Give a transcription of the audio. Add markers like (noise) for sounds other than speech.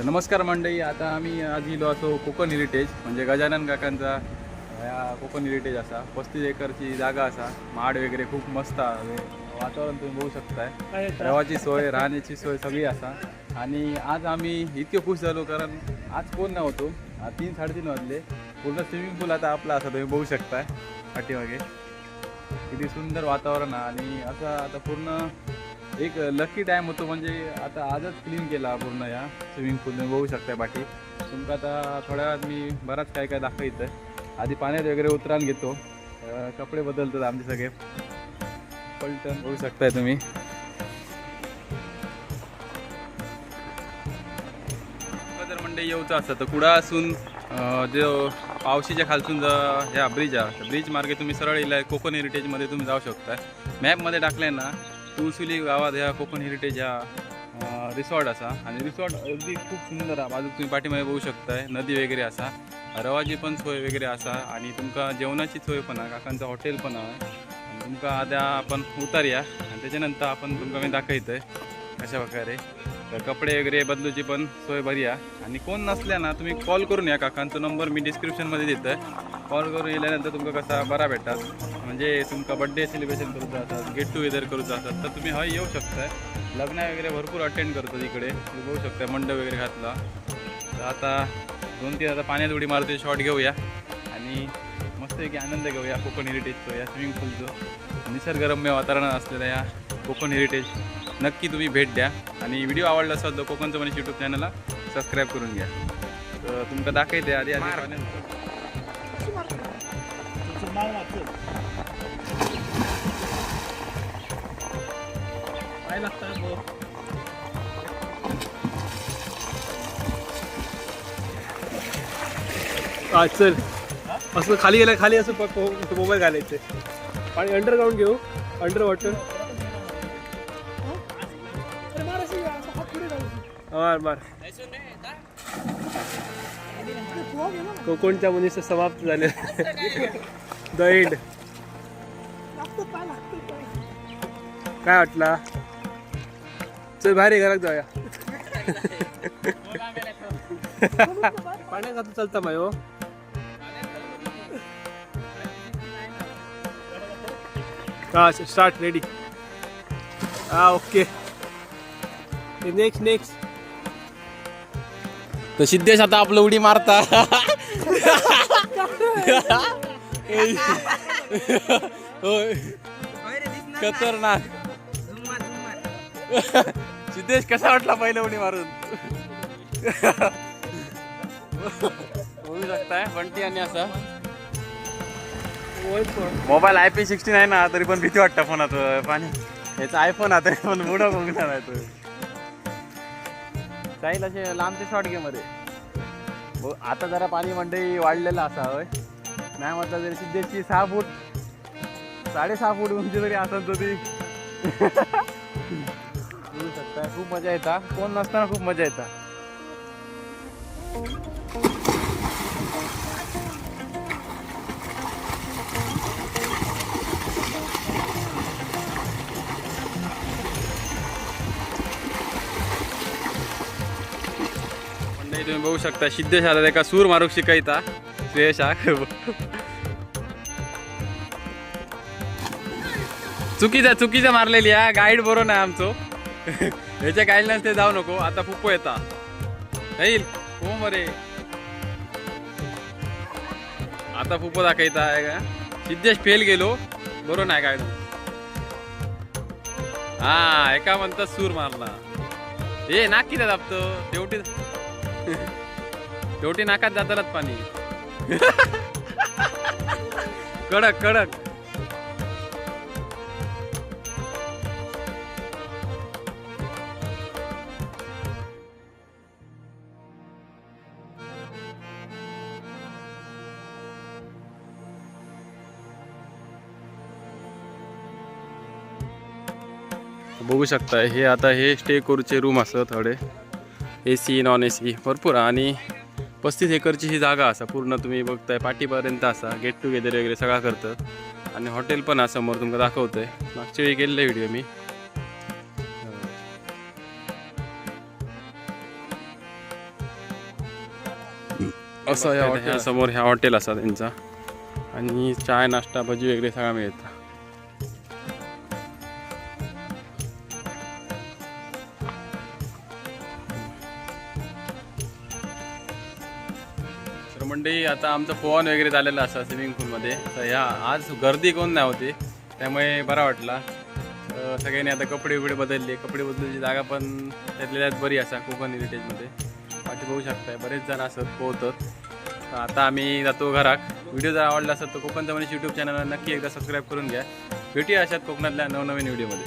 तर नमस्कार मंडळी आता आम्ही आज गेलो असो कोकण हेरिटेज म्हणजे गजानन काकांचा ह्या कोकण हेरिटेज असा पस्तीस एकरची जागा असा माड वगैरे खूप मस्त आहे. वातावरण तुम्ही बघू शकताय. रवाची सोय राहण्याची सोय सगळी असा. आणि आज आम्ही इतके खुश झालो कारण आज कोण नव्हतो. आज तीन साडेतीन वाजले. पूर्ण स्विमिंग पूल आता आपला असा तुम्ही बघू शकताय. पाठीमागे. किती सुंदर वातावरण आहे. आणि असं आता पूर्ण एक लकी टाइम होतो म्हणजे आता आजच क्लीन केला पूर्ण या स्विमिंग पूल बघू शकताय पाठी तुमका आता थोड्या वेळात मी बराच काय काय दाखवित आधी पाण्यात वगैरे उतरान घेतो. कपडे बदलतात आमचे सगळे. पलटण बघू शकताय तुम्ही. जर म्हणजे येऊचं असतं तर कुडा असून जो पावशीच्या खालसून ह्या ब्रिज आहे ब्रिज मार्गे तुम्ही सरळ येईल कोकण हेरिटेजमध्ये तुम्ही जाऊ शकता मॅपमध्ये टाकले ना तुळसुली गावात ह्या कोकण हेरिटेज ह्या रिसॉर्ट असा. आणि रिसॉर्ट अगदी खूप सुंदर आहे. बाजूक तुम्ही पाठीमध्ये बघू शकताय. नदी वगैरे असा. रवाची पण सोय वगैरे असा. आणि तुमका जेवणाची सोय पण आहे. काकांचं हॉटेल पण आहे. तुमका आद्या आपण उतारूया आणि त्याच्यानंतर आपण तुमका मी दाखवतोय. अशा प्रकारे. तर कपडे वगैरे बदलूची पण सोय बरी आहे. आणि कोण नसल्या ना तुम्ही कॉल करून या काकांचा नंबर मी डिस्क्रिप्शनमध्ये देतोय. कॉल करून येल्यानंतर तुमका कसा बरा भेटतात. म्हणजे तुमका बड्डे सेलिब्रेशन करूचा असतात गेट टुगेदर करूचा असतात तर तुम्ही हय येऊ शकताय. लग्न वगैरे भरपूर अटेंड करतो इकडे. तुम्ही बघू शकताय मंडप वगैरे घातला. तर आता दोन तीन आता पाण्यात उडी मारते शॉट घेऊया. आणि मस्तपैकी आनंद घेऊया. कोकण हेरिटेजचं या स्विमिंग पूलचं निसर्गरम्य वातावरण असलेल्या या कोकण हेरिटेज नक्की तुम्ही भेट द्या. आणि व्हिडिओ आवडला असेल तर कोकणचं मनीष यूट्यूब चॅनलला सबस्क्राईब करून घ्या. तर तुमका दाखवते आधी आधी हा चल. असं खाली गेलं खाली असं मोबाईल घालायचे. आणि अंडरग्राऊंड घेऊ. अंडर वॉटर बर बर. कोकणच्या मनीष समाप्त झाले. द काय वाटला? चल भारी घरात जाऊया. पाण्यात आता चालता मायो हो. स्टार्ट रेडी हा ओके नेक्स्ट नेक्स्ट तर सिद्धेश आता आपलं उडी मारता. होय. खतरनाक. सिद्धेश कसा वाटला पहिलं उडी मारून? होऊ शकताय बंटी आणि असा. मोबाईल आय पी सिक्स्टीन आहे ना तरी पण भीती वाटतं फोनात. पाणी. याचा आयफोन आता पण बुडा बघणार आहे तो. चालेल असे लांबचे शॉर्ट गेममध्ये हो, आता जरा पाणी मंडई वाढलेलं असा होय. नाही म्हटलं जरी सिद्धेची सहा फूट साडेसहा फूट उंची जरी असत तर ती. (laughs) शकता. खूप मजा येता. कोण नसताना खूप मजा येता. मंडळी तुम्ही बघू शकता सिद्धेश आला एका सूर मारूक शिकायता. सुयश चुकीचा चुकीचा मारलेली हा. गाईड बरो नाही आमचो. ह्याच्या गाईडलाच ते जाऊ नको. आता पुप्पो येता. येईल? हो मरे आता फुप्पो दाखवता आहे का? सिद्धेश फेल गेलो. बरो नाही गाईड हा एका म्हणतात सूर मारला. ए नाक किती दाबतो? शेवटी (laughs) शेवटी नाकात जातात पाणी. (laughs) कडक कडक. बघू शकता हे आता हे स्टे करूचे रूम असत थोडे. A C non A C भरपूर. आणि पस्तीस एकरची ही जागा असा पूर्ण तुम्ही बघताय पाठीपर्यंत असा गेट टुगेदर वगैरे सगळा करतं आणि हॉटेल पण आहे समोर तुमका दाखवतोय. मागच्या वेळी गेलेला व्हिडिओ मी. असं या ह्या समोर ह्या हॉटेल असा त्यांचा. आणि चाय नाश्ता भजी वगैरे सगळं मिळतं. मंडळी आता आमचं पोहन वगैरे झालेलं असं स्विमिंग पूलमध्ये तर ह्या आज गर्दी कोण नाही होती त्यामुळे बरा वाटला. सगळ्यांनी आता कपडे बिपडे बदलले. कपडे बदलायची जागा पण त्यातल्या त्यात बरी असा कोकण हेरिटेजमध्ये बाकी बघू शकताय बरेच जण असत पोहतात. तर आता आम्ही जातो घरात. व्हिडिओ जर आवडला असेल तर कोकणचा म्हणजे यूट्यूब चॅनलला नक्की एकदा सबस्क्राईब करून घ्या. भेटूया अशात कोकणातल्या नवनवीन व्हिडिओमध्ये